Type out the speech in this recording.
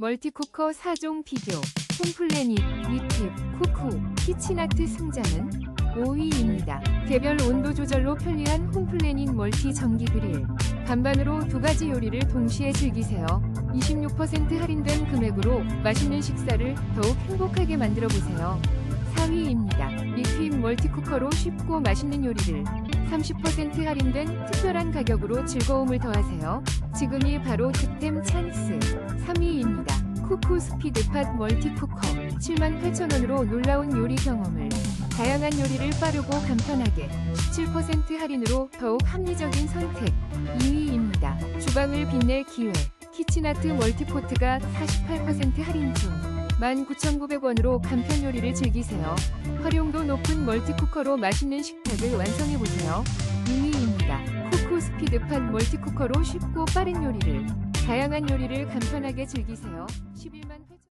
멀티쿠커 4종 비교, 홈플래닛, 위팁, 쿠쿠, 키치나트 승자는 5위입니다. 개별 온도 조절로 편리한 홈플래닛 멀티 전기 그릴. 반반으로 두 가지 요리를 동시에 즐기세요. 26% 할인된 금액으로 맛있는 식사를 더욱 행복하게 만들어 보세요. 4위입니다. 리퀴 멀티쿠커로 쉽고 맛있는 요리를 30% 할인된 특별한 가격으로 즐거움을 더하세요. 지금이 바로 득템 찬스. 3위입니다. 쿠쿠 스피드팟 멀티쿠커 78,000원으로 놀라운 요리 경험을 다양한 요리를 빠르고 간편하게 17% 할인으로 더욱 합리적인 선택 2위입니다. 주방을 빛낼 기회 키치나트 멀티포트가 48% 할인 중 19,900원으로 간편 요리를 즐기세요. 활용도 높은 멀티쿠커로 맛있는 식탁을 완성해보세요. 2위입니다. 쿠쿠 스피드팟 멀티쿠커로 쉽고 빠른 요리를 다양한 요리를 간편하게 즐기세요. 11만 8천